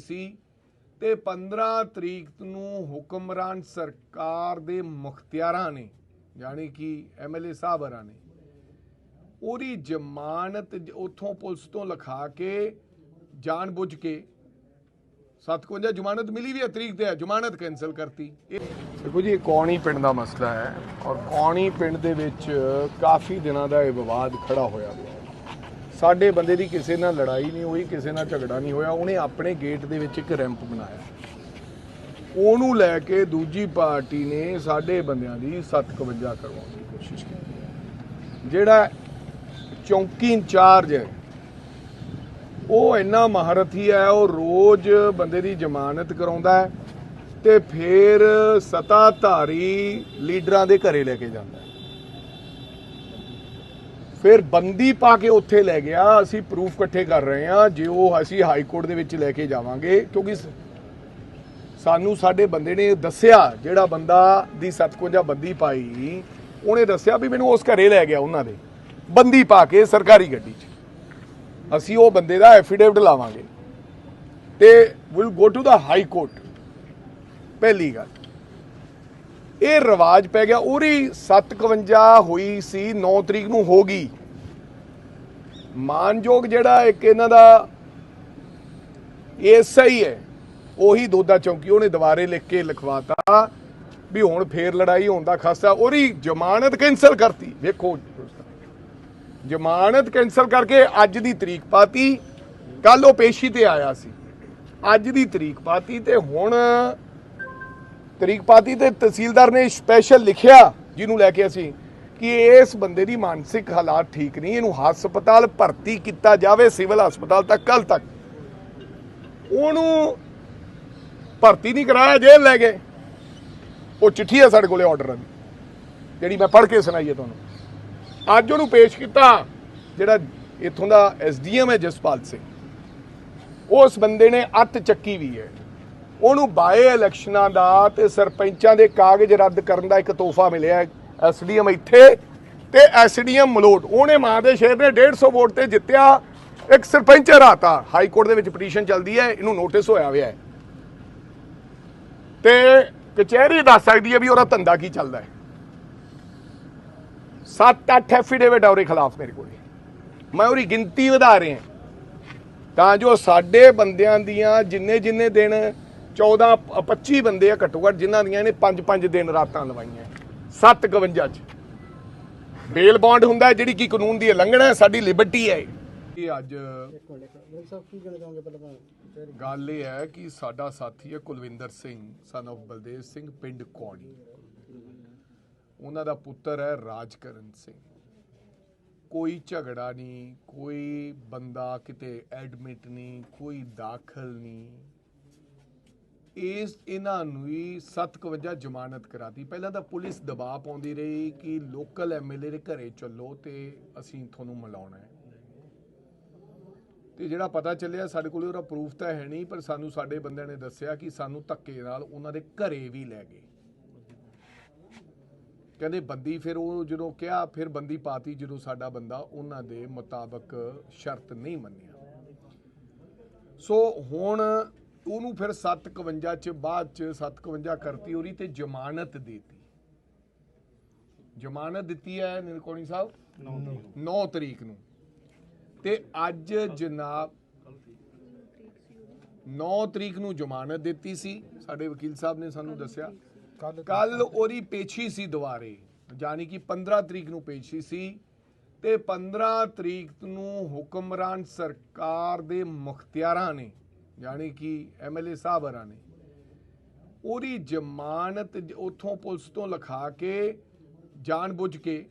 ਸੀ ਤੇ 15 ਤਰੀਕ ਨੂੰ ਹੁਕਮਰਾਨ ਸਰਕਾਰ ਦੇ ਮੁਖਤਿਆਰਾਂ ਨੇ, ਯਾਨੀ ਕਿ ਐਮਐਲਏ ਸਾਹਿਬਾਂ ਨੇ, ਉਹਦੀ ਜ਼ਮਾਨਤ ਜ- ਪੁਲਿਸ ਤੋਂ ਲਿਖਾ ਕੇ ਜਾਣ ਕੇ 57 ਜ਼ਮਾਨਤ ਮਿਲੀ ਵੀ ਹੈ, ਤਰੀਕ ਤੇ ਹੈ, ਜ਼ਮਾਨਤ ਕੈਨਸਲ ਕਰਤੀ। ਦੇਖੋ ਜੀ, ਇਹ ਕੌਣੀ ਪਿੰਡ ਦਾ ਮਸਲਾ ਹੈ ਔਰ ਕੌਣੀ ਪਿੰਡ ਦੇ ਵਿੱਚ ਕਾਫੀ ਦਿਨਾਂ ਦਾ ਇਹ ਵਿਵਾਦ ਖੜਾ ਹੋਇਆ ਹੋਇਆ ਸਾਡੇ ਬੰਦੇ ਦੀ ਕਿਸੇ ਨਾਲ ਲੜਾਈ ਨਹੀਂ ਹੋਈ, ਕਿਸੇ ਨਾਲ ਝਗੜਾ ਨਹੀਂ ਹੋਇਆ। ਉਹਨੇ ਆਪਣੇ ਗੇਟ ਦੇ ਵਿੱਚ ਇੱਕ ਰੈਂਪ ਬਣਾਇਆ। ਉਹਨੂੰ ਲੈ ਕੇ ਦੂਜੀ ਪਾਰਟੀ ਨੇ ਸਾਡੇ ਬੰਦਿਆਂ ਦੀ 751 ਕਰਵਾਉਣ ਦੀ ਕੋਸ਼ਿਸ਼ ਕੀਤੀ। ਜਿਹੜਾ ਚੌਂਕੀ ਇੰਚਾਰਜ ਹੈ, ਉਹ ਇੰਨਾ ਮਹਾਰਥੀ ਹੈ, ਉਹ ਰੋਜ਼ ਬੰਦੇ ਦੀ ਜ਼ਮਾਨਤ ਕਰਾਉਂਦਾ ਹੈ ਤੇ ਫਿਰ ਸਤਾਧਾਰੀ ਲੀਡਰਾਂ ਦੇ ਘਰੇ ਲੈ ਕੇ ਜਾਂਦਾ ਫਿਰ ਬੰਦੀ ਪਾ ਕੇ ਉੱਥੇ ਲੈ ਗਿਆ। ਅਸੀਂ ਪ੍ਰੂਫ ਇਕੱਠੇ ਕਰ ਰਹੇ ਹਾਂ। ਜੇ ਉਹ ਅਸੀਂ ਹਾਈ ਕੋਰਟ ਦੇ ਵਿੱਚ ਲੈ ਕੇ ਜਾਵਾਂਗੇ, ਕਿਉਂਕਿ ਸਾਨੂੰ ਸਾਡੇ ਬੰਦੇ ਨੇ ਦੱਸਿਆ, ਜਿਹੜਾ ਬੰਦਾ ਦੀ 57 ਬੰਦੀ ਪਾਈ, ਉਹਨੇ ਦੱਸਿਆ ਵੀ ਮੈਨੂੰ ਉਸ ਘਰੇ ਲੈ ਗਿਆ ਉਹਨਾਂ ਦੇ। ਬੰਦੀ ਪਾ ਕੇ ਸਰਕਾਰੀ ਗੱਡੀ 'ਚ। ਅਸੀਂ ਉਹ ਬੰਦੇ ਦਾ ਐਫੀਡੇਵਿਟ ਲਾਵਾਂਗੇ। ਤੇ will go to the high court ਪਹਿਲੀ ਗੱਲ। ਇਹ ਰਿਵਾਜ ਪੈ ਗਿਆ ਉਹਦੀ 751 ਹੋਈ ਸੀ 9 ਤਰੀਕ ਨੂੰ ਹੋ ਗਈ। ਮਾਨਯੋਗ ਜਿਹੜਾ ਇੱਕ ਇਹਨਾਂ ਦਾ ਐਸਆਈ ਹੈ, ਉਹੀ ਦੋਦਾ ਚੌਂਕੀ, ਉਹਨੇ ਦੁਬਾਰੇ ਲਿਖ ਕੇ ਲਿਖਵਾਤਾ ਵੀ ਹੁਣ ਫੇਰ ਲੜਾਈ ਹੋਣ ਦਾ ਖਾਸਾ ਉਹਦੀ ਜ਼ਮਾਨਤ ਕੈਨਸਲ ਕਰਤੀ। ਵੇਖੋ, ਜ਼ਮਾਨਤ ਕੈਨਸਲ ਕਰਕੇ ਅੱਜ ਦੀ ਤਰੀਕ ਪਾਤੀ। ਕੱਲ ਉਹ ਪੇਸ਼ੀ ਤੇ ਆਇਆ ਸੀ। ਅੱਜ ਦੀ ਤਰੀਕ ਪਾਤੀ ਤੇ ਹੁਣ ਤਰੀਕ ਪਾਤੀ ਤੇ ਤਹਿਸੀਲਦਾਰ ਨੇ ਸਪੈਸ਼ਲ ਲਿਖਿਆ ਜਿਹਨੂੰ ਲੈ ਕੇ ਅਸੀਂ ਕਿ ਇਸ ਬੰਦੇ ਦੀ ਮਾਨਸਿਕ ਹਾਲਾਤ ਠੀਕ ਨਹੀਂ, ਇਹਨੂੰ ਹਸਪਤਾਲ ਭਰਤੀ ਕੀਤਾ ਜਾਵੇ, ਸਿਵਲ ਹਸਪਤਾਲ ਤੱਕ ਕੱਲ ਤੱਕ। ਉਹਨੂੰ ਭਰਤੀ ਨਹੀਂ ਕਰਾਇਆ, ਜੇਲ੍ਹ ਲੈ ਗਏ। ਉਹ ਚਿੱਠੀ ਹੈ ਸਾਡੇ ਕੋਲੇ ਆਰਡਰ ਦੀ, ਜਿਹੜੀ ਮੈਂ ਪੜ੍ਹ ਕੇ ਸੁਣਾਈ ਹੈ ਤੁਹਾਨੂੰ। ਅੱਜ ਉਹਨੂੰ ਪੇਸ਼ ਕੀਤਾ ਜਿਹੜਾ ਇੱਥੋਂ ਦਾ ਐਸਡੀਐਮ ਹੈ ਜਸਪਾਲ ਸਿੰਘ। ਉਸ ਬੰਦੇ ਨੇ ਅੱਤ ਚੱਕੀ ਵੀ ਹੈ। ਉਹਨੂੰ ਬਾਏ ਇਲੈਕਸ਼ਨਾਂ ਦਾ ਤੇ ਸਰਪੰਚਾਂ ਦੇ ਕਾਗਜ਼ ਰੱਦ ਕਰਨ ਦਾ ਇੱਕ ਤੋਹਫਾ ਮਿਲਿਆ ਐਸਡੀਐਮ ਇੱਥੇ ਤੇ ਐਸਡੀਐਮ ਮਲੋਟ। ਉਹਨੇ ਮਾਂ ਦੇ ਸ਼ੇਰ ਨੇ 150 ਵੋਟ ਤੇ ਜਿੱਤਿਆ। ਇੱਕ ਸਰਪੰਚ ਹਰਾਤਾ। ਹਾਈ ਕੋਰਟ ਦੇ ਵਿੱਚ ਪਟੀਸ਼ਨ ਚੱਲਦੀ ਹੈ। ਇਹਨੂੰ ਨੋਟਿਸ ਹੋਇਆ ਹੋਇਆ ਹੈ। ਤੇ ਕਚਹਿਰੀ ਦੱਸ ਸਕਦੀ ਹੈ ਵੀ ਉਹਦਾ ਧੰਦਾ ਕੀ ਚੱਲਦਾ ਹੈ। 7-8 ਐਫੀਡੇਵਿਟ ਆ ਉਹਦੇ ਖਿਲਾਫ ਮੇਰੇ ਕੋਲ। ਮੈਂ ਉਹਦੀ ਗਿਣਤੀ ਵਧਾ ਰਿਹਾ ਤਾਂ ਜੋ ਸਾਡੇ ਬੰਦਿਆਂ ਦੀਆਂ ਜਿੰਨੇ ਜਿੰਨੇ ਦਿਨ 14 ਅ, 25 ਬੰਦੇ ਆ ਘੱਟੋ ਘੱਟ ਜਿਨ੍ਹਾਂ ਦੀਆਂ ਇਹਨੇ 5-5 ਦਿਨ ਰਾਤਾਂ ਲਵਾਈਆਂ। 751 ਚ। ਬੇਲ ਬੌਂਡ ਹੁੰਦਾ ਜਿਹੜੀ ਕਿ ਕਾਨੂੰਨ ਦੀ ਉਲੰਘਣਾ ਹੈ ਸਾਡੀ ਲਿਬਰਟੀ ਹੈ। ਇਹ ਅੱਜ ਗੱਲ ਇਹ ਹੈ ਕਿ ਸਾਡਾ ਸਾਥੀ ਹੈ ਕੁਲਵਿੰਦਰ ਸਿੰਘ ਸਨ of ਬਲਦੇਵ ਸਿੰਘ ਪਿੰਡ ਕੌਣੀ ਉਹਨਾਂ ਦਾ ਪੁੱਤਰ ਹੈ ਰਾਜਕਰਨ ਸਿੰਘ। ਕੋਈ ਝਗੜਾ ਨਹੀਂ ਕੋਈ ਬੰਦਾ ਕਿਤੇ ਐਡਮਿਟ ਨਹੀਂ ਕੋਈ ਦਾਖਲ ਨਹੀਂ। ਇਸ ਇਹਨਾਂ ਨੂੰ ਹੀ 57 ਜ਼ਮਾਨਤ ਕਰਾਤੀ। ਪਹਿਲਾਂ ਤਾਂ ਪੁਲਿਸ ਦਬਾਅ ਪਾਉਂਦੀ ਰਹੀ ਕਿ ਲੋਕਲ ਐਮਐਲਏ ਦੇ ਘਰੇ ਚੱਲੋ ਤੇ ਅਸੀਂ ਤੁਹਾਨੂੰ ਮਿਲਾਉਣਾ ਹੈ। ਤੇ ਜਿਹੜਾ ਪਤਾ ਚੱਲਿਆ, ਸਾਡੇ ਕੋਲ ਉਹਦਾ ਪ੍ਰੂਫ ਤਾਂ ਹੈ ਨਹੀਂ, ਪਰ ਸਾਨੂੰ ਸਾਡੇ ਬੰਦਿਆਂ ਨੇ ਦੱਸਿਆ ਕਿ ਸਾਨੂੰ ਧੱਕੇ ਨਾਲ ਉਹਨਾਂ ਦੇ ਘਰੇ ਵੀ ਲੈ ਗਏ। ਕਹਿੰਦੇ ਬੰਦੀ ਫਿਰ ਉਹ ਜਦੋਂ ਕਿਹਾ, ਫਿਰ ਬੰਦੀ ਪਾਤੀ ਜਦੋਂ ਸਾਡਾ ਬੰਦਾ ਉਹਨਾਂ ਦੇ ਮੁਤਾਬਕ ਸ਼ਰਤ ਨਹੀਂ ਮੰਨਿਆ। ਸੋ ਹੁਣ ਉਹਨੂੰ ਫਿਰ 751 ਚ ਬਾਅਦ ਚ 751 ਕਰਤੀ ਉਹਦੀ ਤੇ ਜ਼ਮਾਨਤ ਦੇਤੀ। ਜ਼ਮਾਨਤ ਦਿੱਤੀ ਹੈ ਨਿਰਕੋਣੀ ਸਾਹਿਬ? 9 ਤਰੀਕ ਨੂੰ। ਤੇ ਅੱਜ ਜਨਾਬ 9 ਤਰੀਕ ਨੂੰ ਜ਼ਮਾਨਤ ਦਿੱਤੀ ਸੀ। ਸਾਡੇ ਵਕੀਲ ਸਾਹਿਬ ਨੇ ਸਾਨੂੰ ਦੱਸਿਆ। ਕੱਲ ਉਹਦੀ ਪੇਸ਼ੀ ਸੀ ਦੁਬਾਰੇ। ਯਾਨੀ ਕਿ 15 ਤਰੀਕ ਨੂੰ ਪੇਸ਼ੀ ਸੀ। ਤੇ 15 ਤਰੀਕ ਨੂੰ ਹੁਕਮਰਾਨ ਸਰਕਾਰ ਦੇ ਮੁਖਤਿਆਰਾਂ ਨੇ ਯਾਨੀ ਕਿ ਐਮਐਲਏ ਸਾਹਿਬਾਂ ਨੇ ਉਹਦੀ ਜ਼ਮਾਨਤ ਜ- ਉੱਥੋਂ ਪੁਲਿਸ ਤੋਂ ਲਿਖਾ ਕੇ ਜਾਣ ਬੁੱਝ ਕੇ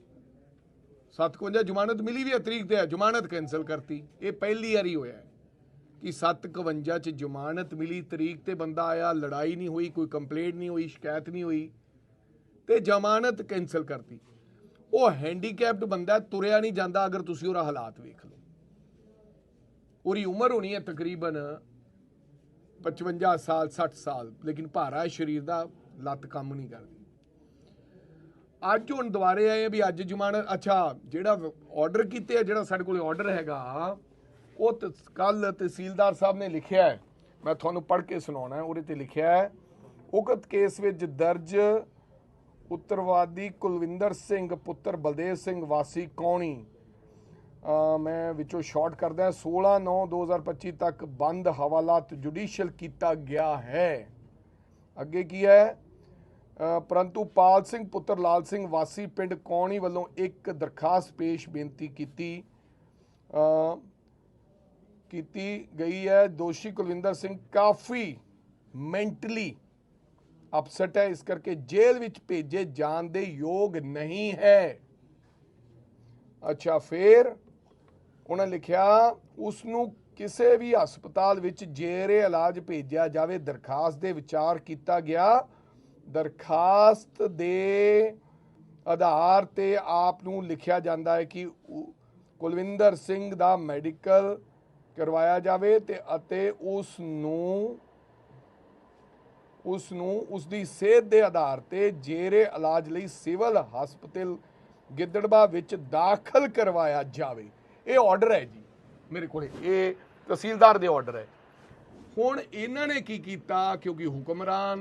57 ਜ਼ਮਾਨਤ ਮਿਲੀ ਵੀ ਹੈ, ਤਰੀਕ ਤੇ ਹੈ, ਜ਼ਮਾਨਤ ਕੈਨਸਲ ਕਰਤੀ। ਇਹ ਪਹਿਲੀ ਵਾਰੀ ਹੋਇਆ ਹੈ ਕਿ 751 ਚ ਜ਼ਮਾਨਤ ਮਿਲੀ, ਤਰੀਕ ਤੇ ਬੰਦਾ ਆਇਆ, ਲੜਾਈ ਨਹੀਂ ਹੋਈ, ਕੋਈ ਕੰਪਲੇਂਟ ਨਹੀਂ ਹੋਈ, ਸ਼ਿਕਾਇਤ ਨਹੀਂ ਹੋਈ, ਤੇ ਜ਼ਮਾਨਤ ਕੈਨਸਲ ਕਰਤੀ। ਉਹ ਹੈਂਡੀਕੈਪਡ ਬੰਦਾ ਤੁਰਿਆ ਨਹੀਂ ਜਾਂਦਾ, ਅਗਰ ਤੁਸੀਂ ਉਹਦਾ ਹਾਲਾਤ ਵੇਖ ਲਓ। ਉਹਦੀ ਉਮਰ ਹੋਣੀ ਹੈ ਤਕਰੀਬਨ 55 ਸਾਲ 60 ਸਾਲ, ਲੇਕਿਨ ਭਾਰਾ ਸਰੀਰ ਦਾ, ਲੱਤ ਕੰਮ ਨਹੀਂ ਕਰਦੀ। ਅੱਜ ਹੁਣ ਦੁਬਾਰੇ ਆਏ ਵੀ ਅੱਜ ਜ਼ਮਾਨ, ਅੱਛਾ, ਜਿਹੜਾ ਆਰਡਰ ਕੀਤੇ ਆ, ਜਿਹੜਾ ਸਾਡੇ ਕੋਲ ਆਰਡਰ ਹੈਗਾ, ਉਹ ਕੱਲ ਤਹਿਸੀਲਦਾਰ ਸਾਹਿਬ ਨੇ ਲਿਖਿਆ ਹੈ। ਮੈਂ ਤੁਹਾਨੂੰ ਪੜ੍ਹ ਕੇ ਸੁਣਾਉਣਾ ਉਹਦੇ ਤੇ ਲਿਖਿਆ ਹੈ, ਉਕਤ ਕੇਸ ਵਿੱਚ ਦਰਜ ਉੱਤਰਵਾਦੀ ਕੁਲਵਿੰਦਰ ਸਿੰਘ, ਪੁੱਤਰ ਬਲਦੇਵ ਸਿੰਘ ਵਾਸੀ ਕੌਣੀ ਮੈਂ ਵਿੱਚੋਂ ਸ਼ਾਰਟ ਕਰਦਾ 16 9 2025 ਤੱਕ ਬੰਦ ਹਵਾਲਾਤ ਜੁਡੀਸ਼ੀਅਲ ਕੀਤਾ ਗਿਆ ਹੈ। ਅੱਗੇ ਕੀ ਹੈ? ਪਰੰਤੂ ਪਾਲ ਸਿੰਘ, ਪੁੱਤਰ ਲਾਲ ਸਿੰਘ ਵਾਸੀ ਪਿੰਡ ਕੌਣੀ ਵੱਲੋਂ ਇੱਕ ਦਰਖਾਸਤ ਪੇਸ਼ ਬੇਨਤੀ ਕੀਤੀ ਕੀਤੀ ਗਈ ਹੈ। ਦੋਸ਼ੀ ਕੁਲਵਿੰਦਰ ਸਿੰਘ ਕਾਫੀ ਮੈਂਟਲੀ ਅਪਸੈਟ ਹੈ। ਇਸ ਕਰਕੇ ਜੇਲ੍ਹ ਵਿੱਚ ਭੇਜੇ ਜਾਣ ਦੇ ਯੋਗ ਨਹੀਂ ਹੈ। ਅੱਛਾ, ਫਿਰ ਉਹਨਾਂ ਲਿਖਿਆ ਉਸ ਨੂੰ ਕਿਸੇ ਵੀ ਹਸਪਤਾਲ ਵਿੱਚ ਜੇਰੇ ਇਲਾਜ ਭੇਜਿਆ ਜਾਵੇ, ਦਰਖਾਸਤ ਦੇ ਵਿਚਾਰ ਕੀਤਾ ਗਿਆ। ਦਰਖਾਸਤ ਦੇ ਆਧਾਰ ਤੇ ਆਪ ਨੂੰ ਲਿਖਿਆ ਜਾਂਦਾ ਹੈ ਕਿ ਕੁਲਵਿੰਦਰ ਸਿੰਘ ਦਾ ਮੈਡੀਕਲ ਕਰਵਾਇਆ ਜਾਵੇ ਤੇ, ਅਤੇ ਉਸ ਨੂੰ ਉਸ ਨੂੰ ਉਸ ਦੀ ਸਿਹਤ ਦੇ ਆਧਾਰ ਤੇ ਜੇਰੇ ਇਲਾਜ ਲਈ ਸਿਵਲ ਹਸਪਤਾਲ ਗਿੱਦੜਬਾ ਵਿੱਚ ਦਾਖਲ ਕਰਵਾਇਆ ਜਾਵੇ। ਇਹ ਆਰਡਰ ਹੈ ਜੀ, ਮੇਰੇ ਕੋਲੇ, ਇਹ ਤਹਿਸੀਲਦਾਰ ਦੇ ਆਰਡਰ ਹੈ। ਹੁਣ ਇਹਨਾਂ ਨੇ ਕੀ ਕੀਤਾ, ਕਿਉਂਕਿ ਹੁਕਮਰਾਨ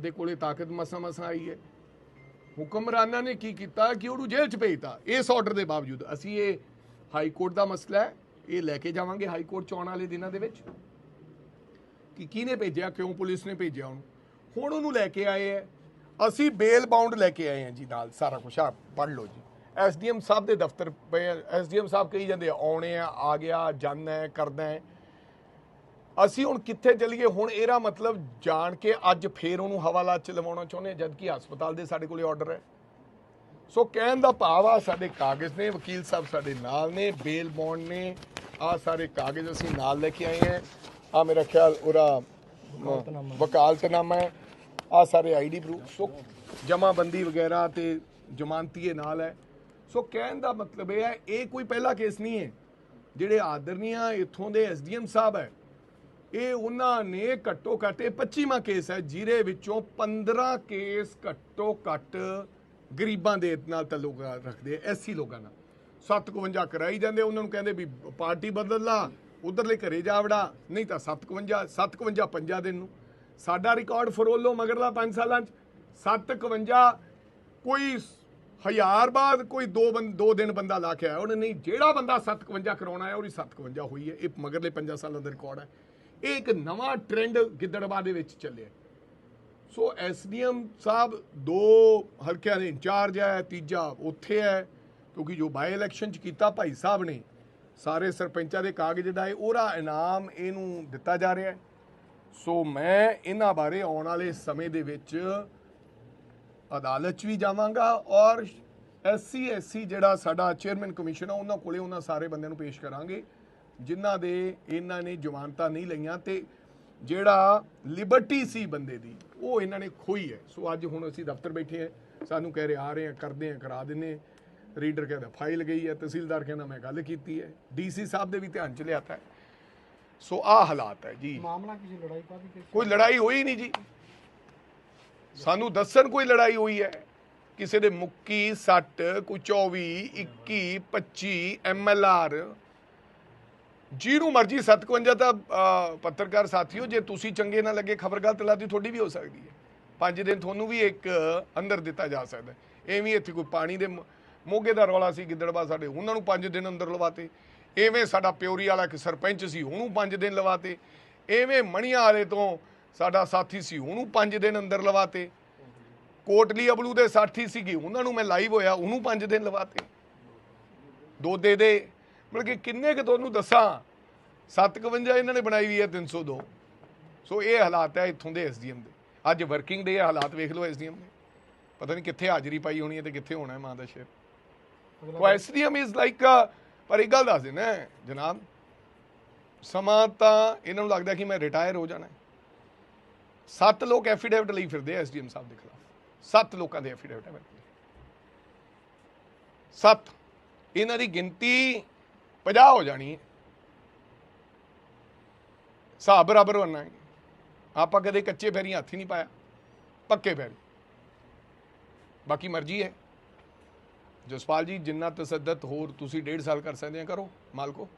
ਦੇ ਕੋਲੇ ਤਾਕਤ ਮਸਾ ਮਸਾ ਆਈ ਹੈ। ਹੁਕਮਰਾਨਾਂ ਨੇ ਕੀ ਕੀਤਾ ਕਿ ਉਹਨੂੰ ਜੇਲ੍ਹ 'ਚ ਭੇਜਤਾ, ਇਸ ਆਰਡਰ ਦੇ ਬਾਵਜੂਦ। ਅਸੀਂ ਇਹ ਹਾਈ ਕੋਰਟ ਦਾ ਮਸਲਾ ਹੈ, ਇਹ ਲੈ ਕੇ ਜਾਵਾਂਗੇ ਹਾਈ ਕੋਰਟ ਚ ਆਉਣ ਵਾਲੇ ਦਿਨਾਂ ਦੇ ਵਿੱਚ। ਕਿ ਕਿਹਨੇ ਭੇਜਿਆ, ਕਿਉਂ ਪੁਲਿਸ ਨੇ ਭੇਜਿਆ ਉਹਨੂੰ। ਹੁਣ ਉਹਨੂੰ ਲੈ ਕੇ ਆਏ ਹੈ। ਅਸੀਂ ਬੇਲ ਬਾਉਂਡ ਲੈ ਕੇ ਆਏ ਹਾਂ ਜੀ ਨਾਲ, ਸਾਰਾ ਕੁਝ ਆ ਪੜ੍ਹ ਲਓ ਜੀ। ਐਸਡੀਐਮ ਸਾਹਿਬ ਦੇ ਦਫ਼ਤਰ ਪਏ ਐਸਡੀਐਮ ਸਾਹਿਬ ਕਹੀ ਜਾਂਦੇ ਆ, ਆਉਣੇ ਆ ਆ ਗਿਆ ਜਾਣਾ ਹੈ ਕਰਦਾ ਹੈ। ਅਸੀਂ ਹੁਣ ਕਿੱਥੇ ਚਲੀਏ? ਹੁਣ ਇਹਦਾ ਮਤਲਬ ਜਾਣ ਕੇ ਅੱਜ ਫੇਰ ਉਹਨੂੰ ਹਵਾਲਾ ਚ ਲਵਾਉਣਾ ਚਾਹੁੰਦੇ ਹਾਂ, ਜਦ ਕਿ ਹਸਪਤਾਲ ਦੇ ਸਾਡੇ ਕੋਲੇ ਆਰਡਰ ਹੈ। ਸੋ ਕਹਿਣ ਦਾ ਭਾਵ ਆ ਸਾਡੇ ਕਾਗਜ਼ ਨੇ ਵਕੀਲ ਸਾਹਿਬ ਸਾਡੇ ਨਾਲ ਨੇ ਬੇਲ ਬੌਂਡ ਨੇ ਆ ਸਾਰੇ ਕਾਗਜ਼ ਅਸੀਂ ਨਾਲ ਲੈ ਕੇ ਆਏ ਹਾਂ ਆ ਮੇਰਾ ਖਿਆਲ ਉਹਦਾ ਵਕਾਲਤਨਾਮਾ ਹੈ। ਆ ਸਾਰੇ ਆਈਡੀ ਪ੍ਰੂਫ ਸੋ ਜਮਾਬੰਦੀ ਵਗੈਰਾ ਤੇ ਇਹ ਨਾਲ ਹੈ। ਸੋ ਕਹਿਣ ਦਾ ਮਤਲਬ ਇਹ ਹੈ, ਇਹ ਕੋਈ ਪਹਿਲਾ ਕੇਸ ਨਹੀਂ ਹੈ। ਜਿਹੜੇ ਆਦਰਨੀਆ ਇੱਥੋਂ ਦੇ ਐਸਡੀਐਮ ਸਾਹਿਬ ਹੈ, ਇਹ ਉਹਨਾਂ ਨੇ ਘੱਟੋ ਘੱਟ, ਇਹ 25ਵਾਂ ਕੇਸ ਹੈ, ਜਿਹਦੇ ਵਿੱਚੋਂ 15 ਕੇਸ ਘੱਟੋ ਘੱਟ ਗਰੀਬਾਂ ਦੇ ਨਾਲ ਤਾਲੁਕ ਰੱਖਦੇ ਐਸੀ ਲੋਕਾਂ ਨਾਲ। 751 ਕਰਾਈ ਜਾਂਦੇ, ਉਹਨਾਂ ਨੂੰ ਕਹਿੰਦੇ ਵੀ ਪਾਰਟੀ ਬਦਲ ਲਾ, ਉਧਰਲੇ ਘਰੇ ਜਾ ਵੜਾ, ਨਹੀਂ ਤਾਂ 751 751 ਪੰਜਾ ਦਿਨ ਨੂੰ। ਸਾਡਾ ਰਿਕਾਰਡ ਫਰੋਲੋ ਮਗਰਲਾ 5 ਸਾਲਾਂ ਚ। 751 ਕੋਈ ਹਜ਼ਾਰ ਬਾਅਦ ਕੋਈ ਦੋ ਬੰਦ ਦੋ ਦਿਨ ਬੰਦਾ ਲਾ ਕੇ ਆਇਆ, ਉਹਨੇ ਨਹੀਂ, ਜਿਹੜਾ ਬੰਦਾ 751 ਕਰਾਉਣਾ ਹੈ ਉਹਦੀ 751 ਹੋਈ ਹੈ, ਇਹ ਮਗਰਲੇ 5 ਸਾਲਾਂ ਦਾ ਰਿਕਾਰਡ ਹੈ। ਇਹ ਇੱਕ ਨਵਾਂ ਟ੍ਰੈਂਡ ਗਿੱਦੜਬਾ ਦੇ ਵਿੱਚ ਚੱਲਿਆ। ਸੋ ਐਸਡੀਐਮ ਸਾਹਿਬ ਦੋ ਹਲਕਿਆਂ ਦੇ ਇੰਚਾਰਜ ਹੈ, ਤੀਜਾ ਉੱਥੇ ਹੈ, ਕਿਉਂਕਿ ਜੋ ਬਾਈ ਇਲੈਕਸ਼ਨ ਚ ਕੀਤਾ ਭਾਈ ਸਾਹਿਬ ਨੇ, ਸਾਰੇ ਸਰਪੰਚਾਂ ਦੇ ਕਾਗਜ਼ ਦਾ ਹੈ, ਉਹਦਾ ਇਨਾਮ ਇਹਨੂੰ ਦਿੱਤਾ ਜਾ ਰਿਹਾ ਸੋ ਮੈਂ ਇਹਨਾਂ ਬਾਰੇ ਆਉਣ ਵਾਲੇ ਸਮੇਂ ਦੇ ਵਿੱਚ ਅਦਾਲਤ 'ਚ ਵੀ ਜਾਵਾਂਗਾ ਔਰ ਐਸਸੀ ਐਸਸੀ ਜਿਹੜਾ ਸਾਡਾ ਚੇਅਰਮੈਨ ਕਮਿਸ਼ਨ ਆ ਉਹਨਾਂ ਕੋਲੇ ਉਹਨਾਂ ਸਾਰੇ ਬੰਦਿਆਂ ਨੂੰ ਪੇਸ਼ ਕਰਾਂਗੇ ਜਿਨ੍ਹਾਂ ਦੇ ਇਹਨਾਂ ਨੇ ਜ਼ਮਾਨਤਾਂ ਨਹੀਂ ਲਈਆਂ ਤੇ ਜਿਹੜਾ ਲਿਬਰਟੀ ਸੀ ਬੰਦੇ ਦੀ ਉਹ ਇਹਨਾਂ ਨੇ ਖੋਈ ਹੈ। ਸੋ ਅੱਜ ਹੁਣ ਅਸੀਂ ਦਫ਼ਤਰ ਬੈਠੇ ਹਾਂ ਸਾਨੂੰ ਕਹਿ ਰਹੇ ਆ ਰਹੇ ਆ ਕਰਦੇ ਆ ਕਰਾ ਦਿੰਨੇ ਰੀਡਰ ਕਹਿੰਦਾ ਫਾਈਲ ਗਈ ਹੈ। ਤਹਿਸੀਲਦਾਰ ਕਹਿੰਦਾ ਮੈਂ ਗੱਲ ਕੀਤੀ ਹੈ। ਡੀਸੀ ਸਾਹਿਬ ਦੇ ਵੀ ਧਿਆਨ ਚ ਲਿਆਤਾ ਹੈ। ਸੋ ਆਹ ਹਾਲਾਤ ਹੈ ਜੀ। ਮਾਮਲਾ ਕਿਸੇ ਲੜਾਈ ਕਿਸ ਕੋਈ ਲੜਾਈ ਹੋਈ ਨਹੀਂ ਜੀ। ਸਾਨੂੰ ਦੱਸਣ ਕੋਈ ਲੜਾਈ ਹੋਈ ਹੈ? ਕਿਸੇ ਦੇ ਮੁੱਕੀ ਸੱਟ ਕੋਈ 24 21 25 ਐਮਐਲਆਰ ਜਿਹਨੂੰ ਮਰਜ਼ੀ 57 ਤਾਂ ਅਹ, ਪੱਤਰਕਾਰ ਸਾਥੀਓ ਜੇ ਤੁਸੀਂ ਚੰਗੇ ਨਾ ਲੱਗੇ ਖਬਰ ਗਲਤ ਲਾਦੀ ਤੁਹਾਡੀ ਵੀ ਹੋ ਸਕਦੀ ਹੈ। ਪੰਜ ਦਿਨ ਤੁਹਾਨੂੰ ਵੀ ਇੱਕ ਅੰਦਰ ਦਿੱਤਾ ਜਾ ਸਕਦਾ ਹੈ। ਐਵੇਂ ਇੱਥੇ ਕੋਈ ਪਾਣੀ ਦੇ ਮੋਗੇ ਦਾ ਰੌਲਾ ਸੀ ਗਿੱਦੜਬਾ ਸਾਡੇ ਉਹਨਾਂ ਨੂੰ ਪੰਜ ਦਿਨ ਅੰਦਰ ਲਵਾਤੇ। ਐਵੇਂ ਸਾਡਾ ਪਿਓਰੀ ਵਾਲਾ ਇੱਕ ਸਰਪੰਚ ਸੀ ਉਹਨੂੰ ਪੰਜ ਦਿਨ ਲਵਾਤੇ। ਐਵੇਂ ਮਣੀਆਂ ਵਾਲੇ ਤੋਂ ਸਾਡਾ ਸਾਥੀ ਸੀ ਉਹਨੂੰ ਪੰਜ ਦਿਨ ਅੰਦਰ ਲਵਾਤੇ। ਕੋਟਲੀ ਅਬਲੂ ਦੇ ਸਾਥੀ ਸੀਗੇ ਉਹਨਾਂ ਨੂੰ ਮੈਂ ਲਾਈਵ ਹੋਇਆ ਉਹਨੂੰ ਪੰਜ ਦਿਨ ਲਵਾਤੇ। ਦੋਦੇ ਦੇ ਮਤਲਬ ਕਿ ਕਿੰਨੇ ਕਿ ਤੁਹਾਨੂੰ ਦੱਸਾਂ 751 ਇਹਨਾਂ ਨੇ ਬਣਾਈ ਵੀ ਹੈ 302 ਸੋ ਇਹ ਹਾਲਾਤ ਹੈ ਇੱਥੋਂ ਦੇ ਐਸਡੀਐਮ ਦੇ। ਅੱਜ ਵਰਕਿੰਗ ਦੇ ਹਾਲਾਤ ਵੇਖ ਲਓ ਐਸਡੀਐਮ ਦੇ। ਪਤਾ ਨਹੀਂ ਕਿੱਥੇ ਹਾਜ਼ਰੀ ਪਾਈ ਹੋਣੀ ਹੈ ਤੇ ਕਿੱਥੇ ਹੋਣਾ ਹੈ ਮਾਂ ਦਾ ਸ਼ੇਰ। ਉਹ ਐਸਡੀਐਮ ਇਜ਼ ਲਾਈਕ ਪਰ ਇੱਕ ਗੱਲ ਦੱਸ ਦੇਣਾ ਜਨਾਬ। ਸਮਾਂ ਤਾਂ ਇਹਨਾਂ ਨੂੰ ਲੱਗਦਾ ਕਿ ਮੈਂ ਰਿਟਾਇਰ ਹੋ ਜਾਣਾ ਸੱਤ ਲੋਕ ਐਫੀਡੇਵਿਟ ਲਈ ਫਿਰਦੇ ਐਸਡੀਐਮ ਸਾਹਿਬ ਦੇ ਖਿਲਾਫ। ਸੱਤ ਲੋਕਾਂ ਦੇ ਐਫੀਡੇਵਿਟ ਹੈ ਮੇਰੇ ਸੱਤ। ਇਹਨਾਂ ਦੀ ਗਿਣਤੀ 50 ਹੋ ਜਾਣੀ ਹੈ। ਹਿਸਾਬ ਬਰਾਬਰ ਬਣਨਾ ਹੈ। ਆਪਾਂ ਕਦੇ ਕੱਚੇ ਪੈਰੀਂ ਹੱਥ ਹੀ ਨਹੀਂ ਪਾਇਆ। ਪੱਕੇ ਪੈਰੀ ਬਾਕੀ ਮਰਜ਼ੀ ਹੈ। ਜਸਪਾਲ ਜੀ, ਜਿੰਨਾ ਤਸੱਦਤ ਹੋਰ ਤੁਸੀਂ ਡੇਢ ਸਾਲ ਕਰ ਸਕਦੇ ਆ, ਕਰੋ। ਮਾਲਕੋ।